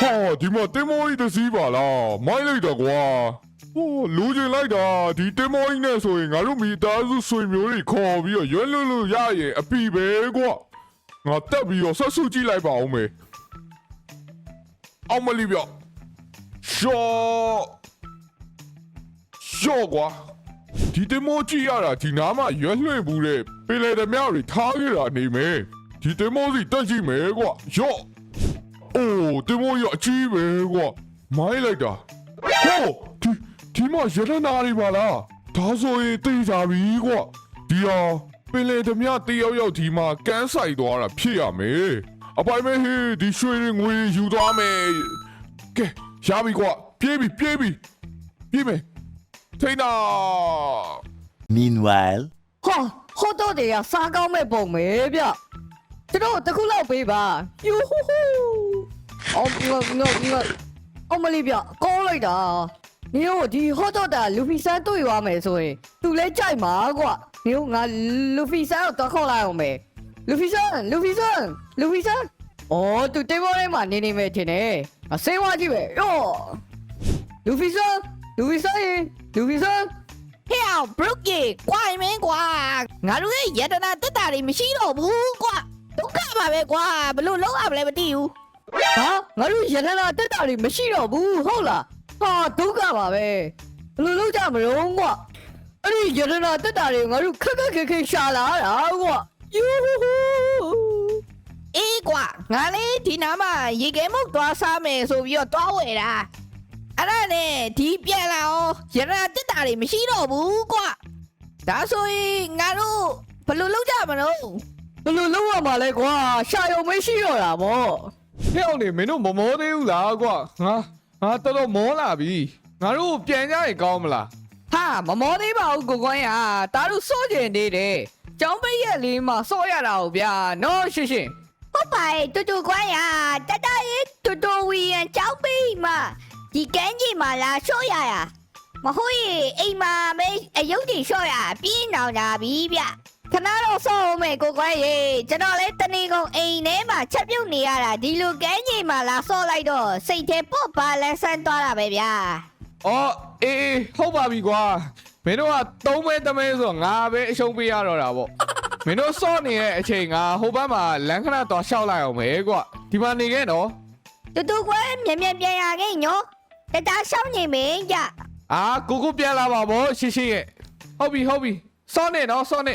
ဟာဒီမှာတင်မောကြီးတစ်စီးပါလားမိုက်လိုက်တာကွာဟိုလူကျင်လိုက်တာဒီတင်မောကြီးနဲ့ဆိုရင်ငါတို့မိသားစုဆွေမျိုးတွေခေါ်ပြီးတော့ရွက်လွတ်လို့ရရင်အပီပဲကွာငါတက်ပြီးတော့ဆက်စုကြည့်လိုက်ပါအောင်မေအောင်မလီပြောရှော့ရှော့ကွာဒီတင်မောကြည့်ရတာဒီနားမှာရွက်လွှင့်ဘူးတဲ့ပင်လေသမျှတွေထားခဲ့တာနေမယ်ဒီတင်မောစီတက်ကြည့်မယ်ကွာယော့ အိုးတင်မိုးရအကြီးပဲကွာမိုင်းလိုက်တာဟိုဒီဒီမှာရတနာတွေပါလားဒါဆိုရင်သိကြပြီကွာဒီဟာပင်လေသမျှတယောက်ယောက်ဒီမှာကန်းဆိုင်သွားတာဖြစ်ရမယ်အပိုင်မဲဟေးဒီရွှေတွေငွေတွေယူသွားမယ်ကဲရပြီကွာပြေးပြီပြေးပြီပြေးမယ်ထိန်းတာ Meanwhile, ဟာဟောတော့တွေကစားကောင်းမဲ့ပုံပဲဗျကျွန်တော်တစ်ခုလောက်ပေးပါယူဟူဟူ အော်ငါငါငါအမလေးဗျကောင်းလိုက်တာနေတို့ဒီဟောတော့တာလူဖီဆန်တွေ့သွားမယ်ဆိုရင်သူလဲကြိုက်မှာကွာနေတို့ငါလူဖီဆန်ကိုတော့ခေါ်လိုက်အောင်မယ်လူဖီဆန်လူဖီဆန်လူဖီဆန်အော်သူတေးပေါ်ထဲမှာနေနေမယ်ထင်တယ်အစိမ်းဝါကြည့်ပဲယောလူဖီဆန်လူဖီဆန်ရေလူဖီဆန်ဟဲ့အောင်ဘရုတ်ကြီးကွာမင်းကွာငါတို့ရဲ့ယတနာတက်တာတွေမရှိတော့ဘူးကွာဒုက္ခပါပဲကွာဘလို့လောက်ရမလဲမသိဘူး ဟာငါတို့ရတနာတက်တာတွေမရှိတော့ဘူးဟုတ်လားဟာဒုက္ခပါပဲဘယ်လိုလုပ်ကြမလို့ကွာအဲ့ဒီရတနာတက်တာတွေငါတို့ခက်ခက်ခဲခဲရှာလာတာကွာယူဟူဟူအေးကွာငါလေးဒီနားမှာရေခဲမုတ်သွားစားမယ်ဆိုပြီးတော့သွားဝယ်တာအဲ့ဒါနဲ့ဒီပြန်လာအောင်ယတနာတက်တာတွေမရှိတော့ဘူးကွာဒါဆိုရင်ငါတို့ဘလို့လောက်ကြမလို့ဘယ်လိုလုပ်ရမှာလဲကွာရှာရုံမရှိတော့တာဗော ဟဲ့အောင်နေမင်းတို့မမောသေးဘူးလားကွာငါငါတော်တော်မောလာပြီငါတို့ပြန်ကြရင်ကောင်းမလားဟာမမောသေးပါဘူးကိုကွန်းရတာတို့စိုးကျင်နေတယ်ကျောင်းပိတ်ရက်လေးမှာစော့ရတာဟုတ်ဗျာနော်ရှင်းရှင်းဟုတ်ပါရဲ့တူတူကွာရတတရဲ့တူတူဝီရန်ကြောက်ပြီးမှဒီကန်းကြီးမှာလာရှို့ရရမဟုတ်ရင်အိမ်မှာမေးအယုတ်ကြီးရှို့ရပြင်းအောင်လာပြီဗျ ခဏတော့စောအောင်မယ်ကိုကွယ်ရေကျွန်တော်လည်းတနေကုန်အိမ်ထဲမှာချက်ပြုတ်နေရတာဒီလိုကန်းကြီးမှာလာစော့လိုက်တော့စိတ်ထဲပေါ့ပါလဲဆန်းသွားတာပဲဗျာအော်အေးအေးဟုတ်ပါပြီကွာမင်းတို့ကသုံးမဲတမဲဆိုတော့ငါပဲအရှုံးပေးရတော့တာပေါ့မင်းတို့စော့နေတဲ့အချိန်ကဟိုဘက်မှာလမ်းခဏတော့ရှောက်လိုက်အောင်ပဲကွာဒီမှာနေခဲ့နော်တူတူကွယ်မြန်မြန်ပြန်ရခဲ့ညောတတရှောင်းနေမင်းကြအာကိုကိုပြန်လာပါဗောရှင်းရှင်းရဲ့ဟုတ်ပြီဟုတ်ပြီစော့နေနော်စော့နေ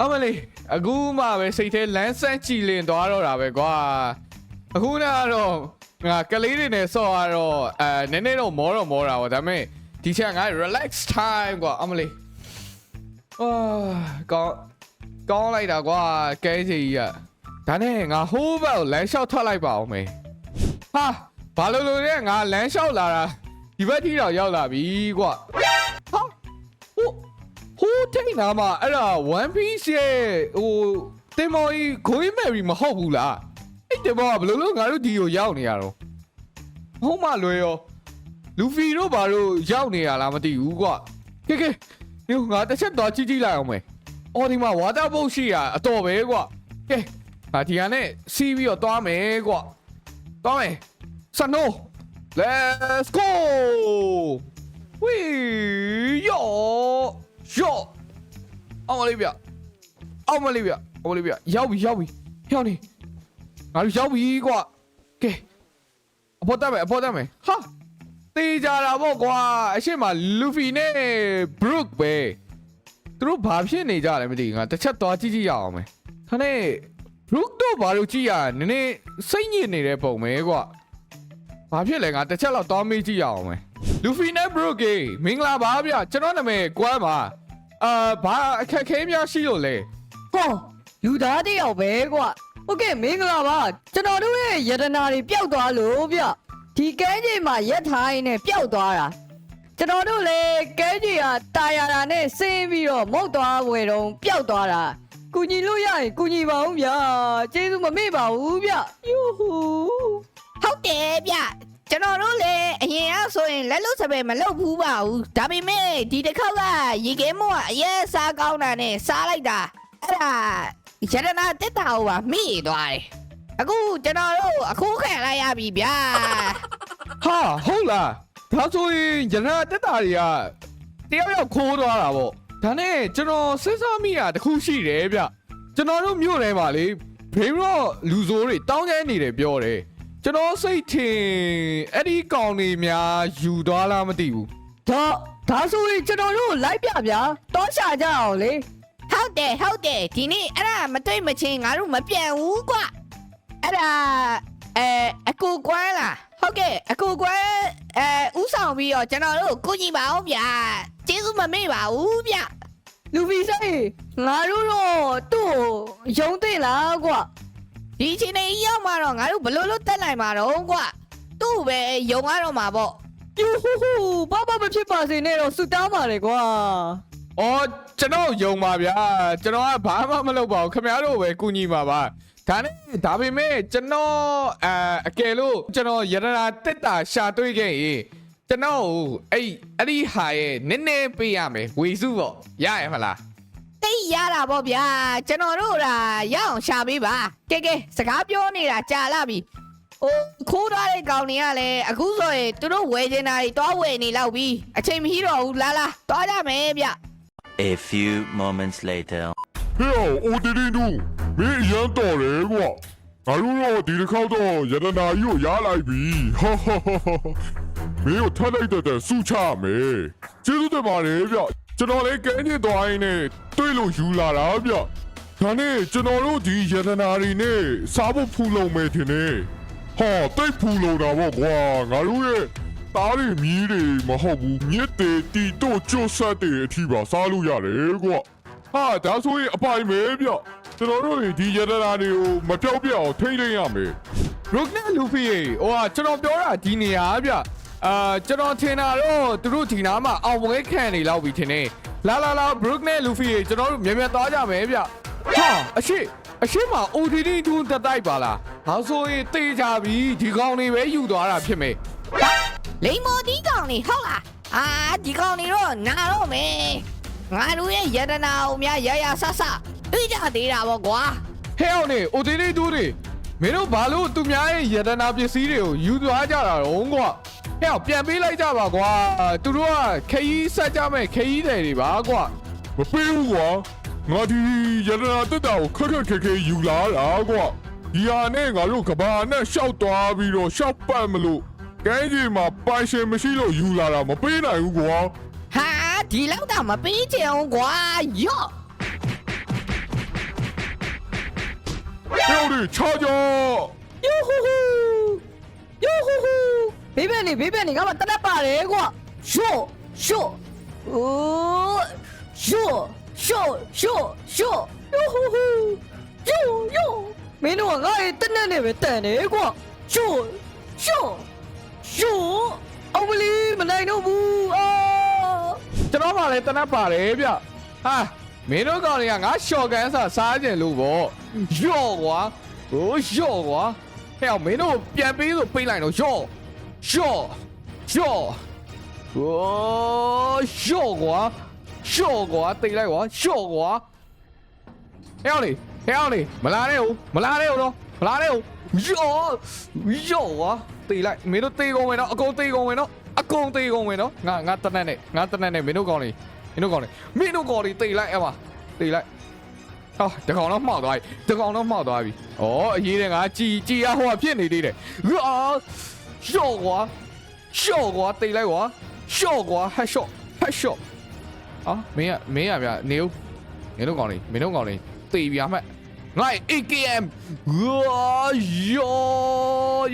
အမလေးအခုမှပဲစိတ်ထဲလမ်းဆန်းကြည်လင်သွားတော့တာပဲကွာအခုနကတော့ငါကလေးတွေနဲ့စော့ရတော့အဲနည်းနည်းတော့မောတော့မောတာဗောဒါပေမဲ့ဒီချက်ငါ relax time ကွာအမလေးအာကောင်းကောင်းလိုက်တာကွာကဲကြီးကြီးอ่ะဒါနဲ့ငါဟိုးဘက်ကိုလမ်းလျှောက်ထွက်လိုက်ပါအောင်မေဟာဘာလို့လို့လဲငါလမ်းလျှောက်လာတာဒီဘက်ထိတော့ရောက်လာပြီကွာဟာဟို ဟိုးထိတ်နာမှာအဲ့ဒါ one piece ရဲ့ဟိုတင်မော်ကြီးခွေးမယ်ရီမဟုတ်ဘူးလားအဲ့တင်မော်ကဘယ်လိုလို့ငါတို့ဒီကိုရောက်နေရတော့ဟုတ်မှလွယ်ရောလူဖီတို့ဘာလို့ရောက်နေရလားမသိဘူးကွာကဲကဲညငါတစ်ချက်တော့ကြည့်ကြည့်လိုက်အောင်မယ်အော်ဒီမှာ water boat ရှိရအတော်ပဲကွာကဲဟာဒီကနဲ့စီးပြီးတော့သွားမယ်ကွာသွားမယ်စနို let's go ဝီယော ယောအောင်မလေးဗျအောင်မလေးဗျအောင်မလေးဗျရောက်ပြီရောက်ပြီရောက်နေငါတို့ရောက်ပြီကွာကဲအပေါ်တက်မယ်အပေါ်တက်မယ်ဟာတေးကြတာပေါ့ကွာအရှိမလူဖီနဲ့ဘရုတ်ပဲသူတို့ဘာဖြစ်နေကြလဲမသိဘူးငါတစ်ချက်သွားကြည့်ကြည့်ရအောင်မယ်ခါနဲ့ဘရုတ်တို့ဘာလို့ကြည့်ရနည်းနည်းစိတ်ညစ်နေတဲ့ပုံပဲကွာဘာဖြစ်လဲငါတစ်ချက်လောက်တောင်းမေးကြည့်ရအောင်မယ် လူဖီနဲ့ဘရိုကေမင်္ဂလာပါဗျကျွန်တော်နာမည်ကွမ်းပါအာဘာအခက်ခဲများရှိလို့လဲဟောလူသားတယောက်ပဲကွာဟုတ်ကဲ့မင်္ဂလာပါကျွန်တော်တို့ရဲ့ယတနာတွေပျောက်သွားလို့ဗျဒီကဲကြီးမှာရက်ထိုင်းနဲ့ပျောက်သွားတာကျွန်တော်တို့လည်းကဲကြီးဟာတာယာတာနဲ့ဆင်းပြီးတော့မုတ်သွားဝယ်တော့ပျောက်သွားတာကုညီလို့ရရင်ကုညီပါဦးဗျာကျေးဇူးမမေ့ပါဘူးဗျယိုဟူဟုတ်တယ်ဗျ ကျွန်တော်တို့လည်းအရင်ကဆိုရင်လက်လို့စပယ်မလုပ်ဘူးပါဘူးဒါပေမဲ့ဒီတစ်ခေါက်ကရေခဲမောကအရင်စားကောင်းတာနဲ့စားလိုက်တာအဲ့ဒါရတနာတက်တာဟိုပါမိသွားတယ်အခုကျွန်တော်တို့အခုခံလိုက်ရပြီဗျာဟာဟုတ်လားဒါဆိုရင်ရနာတက်တာတွေကတယောက်ယောက်ခိုးသွားတာပေါ့ဒါနဲ့ကျွန်တော်စဉ်းစားမိတာတစ်ခုရှိတယ်ဗျကျွန်တော်တို့မြို့ထဲမှာလေဘေးရော့လူဆိုးတွေတောင်းကျမ်းနေတယ်ပြောတယ် ကျွန်တော်စိတ်ထင်အဲ့ဒီကောင်တွေများယူသွားလားမသိဘူးဒါဒါဆိုရင်ကျွန်တော်တို့လိုက်ပြဗျာတောရှာကြအောင်လေဟုတ်တယ်ဟုတ်တယ်ဒီနေ့အဲ့ဒါမတွေ့မချင်းငါတို့မပြန်ဘူးကွာအဲ့ဒါအဲအကူကွမ်းလားဟုတ်ကဲ့အကူကွမ်းအဲဥဆောင်ပြီးတော့ကျွန်တော်တို့ကိုကြီးပါအောင်ဗျာကျေးဇူးမမေ့ပါဘူးဗျလူပီဆိုင်ငါတို့တော့သူ့ကိုယုံသိလားကွာ ဒီအချိန်လေးရောက်มาတော့ငါတို့ဘလို့လို့တက်နိုင်မှာတော့ကွာသူ့ပဲယုံရတော့မှာပေါ့ယူဟူဟူဘာမှမဖြစ်ပါစေနဲ့တော့ဆူတောင်းပါလေကွာ။အော်ကျွန်တော်ယုံပါဗျာ။ကျွန်တော်ကဘာမှမလုပ်ပါဘူး။ခင်ဗျားတို့ပဲကူညီပါပါ။ဒါနဲ့ဒါပေမဲ့ကျွန်တော်အဲအကယ်လို့ကျွန်တော်ရတနာတက်တာရှာတွေ့ခဲ့ရင်ကျွန်တော်အဲ့အဲ့ဒီဟာရဲ့နည်းနည်းပေးရမယ်ဝေစုပေါ့ရရမလား တိတ်ရတာပေါ့ဗျာကျွန်တော်တို့ဒါရအောင်ရှာပေးပါကဲကဲစကားပြောနေတာကြာလာပြီဟိုခိုးထားတဲ့ကောင်တွေကလည်းအခုဆိုရင်သူတို့ဝယ်ချင်တာတွေတွားဝယ်နေလောက်ပြီအချိန်မရှိတော့ဘူးလာလာတွားကြမယ်ဗျ A few moments later. ဟေ့အိုတီတီတူမင်းအရန်တော်တယ်ကွာငါတို့တော့ဒီတစ်ခေါက်တော့ရတနာကြီးကိုရလိုက်ပြီဟာဟာဟာဟာမင်းကိုထပ်လိုက်တဲ့တဲ့စူချမယ်ကျေးဇူးတင်ပါတယ်ဗျ ကျွန်တော်လည်းကဲညစ်သွားရင်းနဲ့တွေ့လို့ယူလာတာဗျဒါနဲ့ကျွန်တော်တို့ဒီရတနာတွေနဲ့စားဖို့ဖူလုံမယ်ထင်တယ်ဟာတိတ်ဖူလုံတာပေါ့ကွာငါတို့ရဲ့သားတွေမြည်တွေမဟုတ်ဘူးမြစ်တွေတီတို့ကျွတ်ဆက်တွေအထိပါစားလို့ရတယ်ကွာဟာဒါဆိုရင်အပိုင်ပဲဗျကျွန်တော်တို့ဒီရတနာတွေကိုမပြောက်ပြက်အောင်ထိမ့်သိမ်းရမယ်ဘရုတ်နဲ့လူဖီရေဟိုကကျွန်တော်ပြောတာဒီနေရာဗျ အာကျွန်တော်ထင်တာတော့သူတို့ဒီနားမှာအောင်ပွဲခံနေလောက်ပြီထင်တယ်လာလာလာဘရုတ်နဲ့လူဖီရေကျွန်တော်တို့မြန်မြန်သွားကြမယ်ဗျဟာအရှိအရှိမှာ ODD တူးတက်တိုက်ပါလားဒါဆိုရင်တေးကြပြီဒီကောင်တွေပဲယူသွားတာဖြစ်မယ်လိမ္မော်ဒီကောင်နေဟုတ်လားအာဒီကောင်နေတော့နာတော့မယ်ငါတို့ရဲ့ယတနာအောင်များရရဆဆတွေ့ကြသေးတာပေါ့ကွာဟဲ့အောင်နေ ODD တူးတွေမင်းတို့ဘာလို့သူများရဲ့ယတနာပစ္စည်းတွေကိုယူသွားကြတာတော့ကွာ ဟဲ့အောင်ပြန်ပေးလိုက်ကြပါကွာသူတို့ကခရီးဆက်ကြမဲ့ခရီးတယ်တွေပါကွာမပေးဘူးကွာငါဒီရတနာတက်တာကိုခက်ခက်ခဲခဲယူလာတာကွာဒီဟာနဲ့ငါတို့ကဘာနဲ့ရှောက်သွားပြီးတော့ရှောက်ပတ်မလို့ကဲကြီးမှာပိုင်ရှင်မရှိလို့ယူလာတာမပေးနိုင်ဘူးကွာဟာဒီလောက်တော့မပေးချင်အောင်ကွာယော့ပြောဒီချာချာယူဟူဟူယူဟူဟူ ဘေးဘက်နေဘေးဘက်နေငါမတက်တတ်ပါတယ်ကွာရှော့ရှော့အိုးရှော့ရှော့ရှော့ရှော့ယူဟူဟူယူယူမင်းတို့ကငါ့ရဲ့တက်နဲ့နဲ့ပဲတန်တယ်ကွာရှော့ရှော့ရှော့အောင်မလီမနိုင်တော့ဘူးအာကျွန်တော်မှလည်းတနတ်ပါတယ်ဗျဟာမင်းတို့ကောင်တွေကငါရှော့ကန်စားစားကြင်လို့ပေါ့ယော့ကွာဟိုယော့ကွာဟဲ့အောင်မင်းတို့ပြန်ပေးဆိုပေးလိုက်တော့ယော့ ယော့ယော့ဟိုယော့ကွာယော့ကွာတိတ်လိုက်ကွာယော့ကွာဟဲ့အောင်လေဟဲ့အောင်လေမလာနဲ့ဦးမလာနဲ့ဦးတော့မလာနဲ့ဦးယော့ယော့ကွာတိတ်လိုက်မင်းတို့တေးကုန်ဝင်တော့အကုန်တေးကုန်ဝင်တော့အကုန်သေးကုန်ဝင်နော်ငါငါတနက်နဲ့ငါတနက်နဲ့မင်းတို့ကောင်လေးမင်းတို့ကောင်လေးမင်းတို့ကောင်လေးတိတ်လိုက်အမတိတ်လိုက်ဟောတကောင်တော့မှောက်သွားပြီတကောင်တော့မှောက်သွားပြီဩအရေးတဲ့ငါကြည်ကြည်ရဟိုကဖြစ်နေသေးတယ်ဟာ ရှော့ကွာရှော့ကွာတိတ်လိုက်ကွာရှော့ကွာဟက်ရှော့ဟက်ရှော့အာမင်းကမင်းကဗျနေဦးမင်းတို့ကောင်လေးမင်းတို့ကောင်လေးတေးပြမှတ်ငါ AKM ဟာယော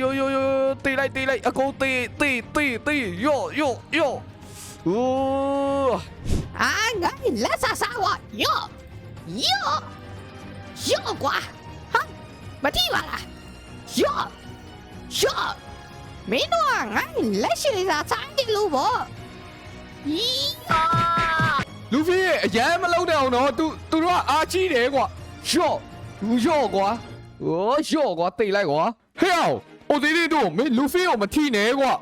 ယောယောယောတေးလိုက်တေးလိုက်အကုန်တေးတေးတေးတေးယောယောယောโอ้အာငါလက်ဆဆဝါယော့ယော့ယော့ကွာဟာမတိပါလားယော့ယော့ မင်းတို့ကငါလက်ရှိစာစားတယ်လို့ပေါ့ဤဟာလူဖီရဲ့အရန်မလုံးတဲ့အောင်တော့သူသူတို့ကအားကြီးတယ်ကွာရော့လူရော့ကွာဟောရော့ကွာတိတ်လိုက်ကွာဟဲ့အောင်အိုသေးသေးတို့မင်းလူဖီကိုမထီနဲ့ကွာ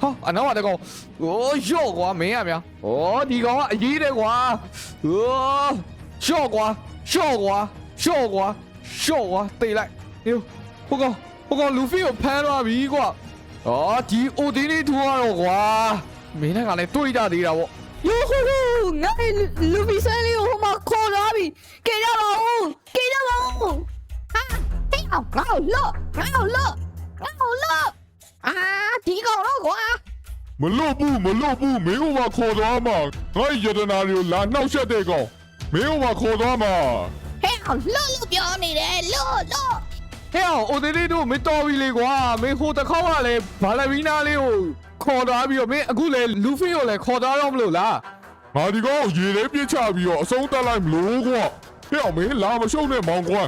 ဟာအနောက်ကတကောင်ဟောရော့ကွာမင်းရမြဟောဒီကောင်ကအရေးတယ်ကွာဟောရော့ကွာရော့ကွာရော့ကွာရော့ကွာတိတ်လိုက်ဟိုဟိုကောင် ဟိုကောင်လူဖီကိုဖမ်းသွားပြီကွာအော်ဒီအိုဒီလေးထူရတော့ကွာမင်းနဲ့ကလည်းတွေ့ကြသေးတာပေါ့ယိုဟူဟူငါလူဘီဆန်လေးကိုဟိုမှာခေါ်လာပြီကဲရပါဦးကဲရပါဦးဟာဟေးအောင်ငါ့ကိုလော့ငါ့ကိုလော့ငါ့ကိုလော့အာဒီကောင်တော့ကွာမလွတ်ဘူးမလွတ်ဘူးမင်းကမှခေါ်သွားမှာငါယတနာတွေကိုလာနှောက်ရှက်တဲ့ကောင်မင်းကမှခေါ်သွားမှာဟေးအောင်လော့လို့ပြောနေတယ်လော့လော့ ဟဲ့အောင်အိုဒီလေးတို့မတော်ပြီလေကွာမင်းဟိုတစ်ခေါက်ကလည်းဘာလဗီနာလေးကိုခေါ်သွားပြီးတော့မင်းအခုလည်းလူဖီကိုလည်းခေါ်သွားတော့မလို့လားငါဒီကောင်ကိုရေထဲပြစ်ချပြီးတော့အဆုံးတက်လိုက်မလို့ကွာဟဲ့အောင်မင်းလာမရှုံနဲ့မောင်ကွာ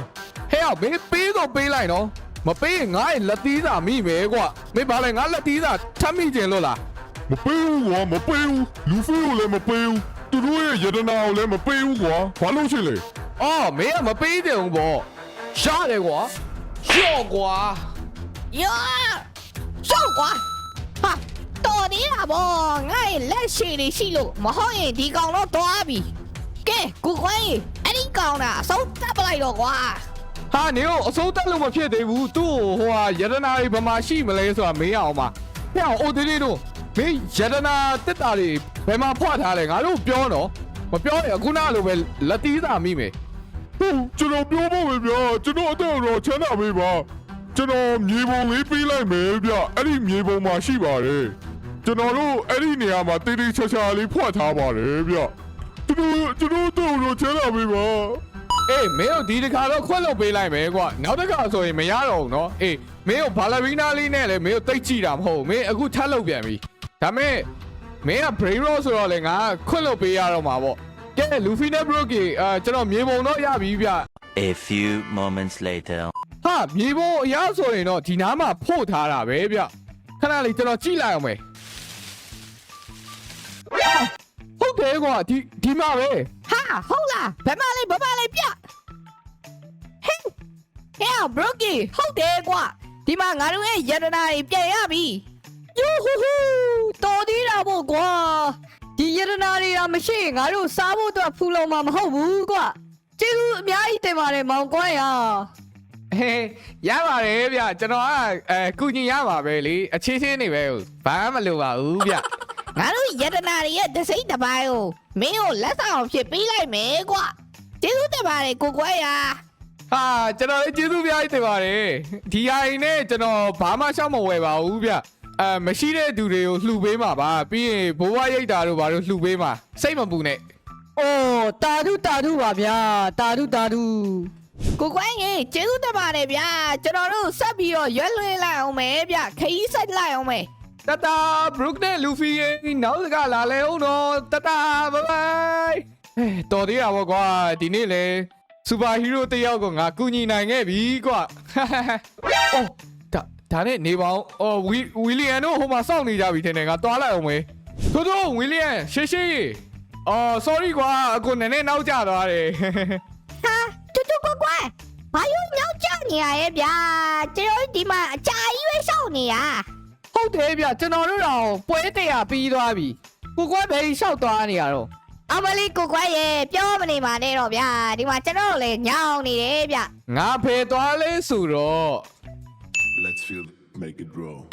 ဟဲ့အောင်မင်းပေးတော့ပေးလိုက်နော်မပေးရင်ငါ့ရဲ့လက်သီးစာမိမယ်ကွာမင်းဘာလဲငါလက်သီးစာထမ်းမိကျင်လို့လားမပေးဘူးကွာမပေးဘူးလူဖီကိုလည်းမပေးဘူးသူတို့ရဲ့ယတနာကိုလည်းမပေးဘူးကွာဘာလို့ရှိလဲအော်မင်းကမပေးတယ်ဘူးပေါ့ရတယ်ကွာ ရော့ကွာယောရှောက်ကွာဟာတော်နေတာဗောငါ့ရဲ့လက်ရှိတွေရှိလို့မဟုတ်ရင်ဒီကောင်တော့သွားပြီကဲကိုခွန်းကြီးအဲ့ဒီကောင်တာအဆုံးတပ်ပလိုက်တော့ကွာဟာနေကိုအစိုးတက်လို့မဖြစ်သေးဘူးသူ့ကိုဟိုဟာယတနာတွေဘယ်မှာရှိမလဲဆိုတာမေးအောင်ပါဟဲ့အောင်အိုဒီလေးတို့မင်းယတနာတက်တာတွေဘယ်မှာဖွက်ထားလဲငါတို့ပြောတော့မပြောရင်အခုနလိုပဲလက်သီးစာမိမယ်ဟုတ် ကျွန်တော်ပြောဖို့ပဲဗျာကျွန်တော်အတော့တော့ချမ်းသာပေးပါကျွန်တော်မြေပုံလေးပေးလိုက်မယ်ဗျအဲ့ဒီမြေပုံမှာရှိပါတယ်ကျွန်တော်တို့အဲ့ဒီနေရာမှာတေးသေးချာချာလေးဖွက်ထားပါတယ်ဗျကျွန်တော်ကျွန်တော်တော့တော့ချမ်းသာပေးပါအေးမင်းတို့ဒီတစ်ခါတော့ခွက်လုပ်ပေးလိုက်မယ်ကွာနောက်တစ်ခါဆိုရင်မရတော့ဘူးနော်အေးမင်းတို့ဘာလဗီနာလေးနဲ့လည်းမင်းတို့တိတ်ကြည့်တာမဟုတ်ဘူးမင်းအခုထပ်လုပ်ပြန်ပြီဒါမဲ့မင်းက brain roll ဆိုတော့လေငါခွက်လုပ်ပေးရတော့မှာပေါ့ ကဲလူဖီနဲ့ broke အာကျွန်တော်မြေပုံတော့ရပြီဗျ A few moments later. ဟာမြေပုံအရာဆိုရင်တော့ဒီနားမှာဖို့ထားတာပဲဗျခဏလေးကျွန်တော်ကြည့်လိုက်အောင်မယ်ဟုတ်တယ်ကွာဒီဒီမှာပဲဟာဟုတ်လားဘယ်မလေးဘယ်မလေးပြဟဲ့ဟဲ့ဘရိုကီဟုတ်တယ်ကွာဒီမှာငါတို့ရဲ့ယတနာတွေပြန်ရပြီယိုဟူဟူတော်သေးတာပေါ့ကွာ ဒီယရနာတွေကမရှိရင်ငါတို့စားဖို့အတွက်ဖူလုံမှာမဟုတ်ဘူးကွာကျေးဇူးအများကြီးတင်ပါတယ်မောင်ကွာရာဟေးရပါတယ်ဗျကျွန်တော်ကအဲကုညီရပါပဲလေအချင်းချင်းနေပဲဘာမှမလိုပါဘူးဗျငါတို့ယတနာတွေရဲ့ဒစိမ့်တစ်ပိုင်းကိုမင်းကိုလက်ဆောင်ဖြစ်ပေးလိုက်မယ်ကွာကျေးဇူးတင်ပါတယ်ကိုကွဲရာဟာကျွန်တော်လည်းကျေးဇူးများကြီးတင်ပါတယ်ဒီဟာရင်နဲ့ကျွန်တော်ဘာမှရှောက်မဝယ်ပါဘူးဗျ အဲမရှိတဲ့သူတွေကိုလှူပေးမှာပါပြီးရင်ဘိုးဘွားရိတ်တာတို့ဘာလို့လှူပေးမှာစိတ်မပူနဲ့အိုးတာဓုတာဓုပါဗျာတာဓုတာဓုကိုကွဲရေကျေးဇူးတင်ပါတယ်ဗျာကျွန်တော်တို့ဆက်ပြီးတော့ရွက်လွှင့်လိုက်အောင်မယ်ဗျခရီးဆက်လိုက်အောင်မယ်တတာဘရုတ်နဲ့လူဖီရဲ့နောက်စကလာလဲဦးတော့တတာဘိုင်ဘိုင်အဲတော်သေးတာပေါ့ကွာဒီနေ့လေစူပါဟီးရိုးတစ်ယောက်ကိုငါကူညီနိုင်ခဲ့ပြီကွာအော် ဒါဒါနဲ့နေပါအောင်အော်ဝီဝီလီယံတို့ဟိုမှာစောင့်နေကြပြီထင်တယ်ငါတွားလိုက်အောင်မေတို့တို့ဝီလီယံရှေးရှေးအော် sorry ကွာအခုနည်းနည်းနောက်ကျသွားတယ်ဟာတူတူကွဲကွဲဘာလို့ညောင်းကြနေရရဲ့ဗျာကျွန်တော်တို့ဒီမှာအကြာကြီးပဲစောင့်နေရဟုတ်တယ်ဗျကျွန်တော်တို့တော့ပွဲတရာပြီးသွားပြီကိုကွဲဘယ်လျှောက်သွားနေရတော့အမလေးကိုကွဲရေပြောမနေပါနဲ့တော့ဗျာဒီမှာကျွန်တော်တို့လည်းညောင်းနေတယ်ဗျငါဖေသွားလဲဆိုတော့ Let's feel make it grow.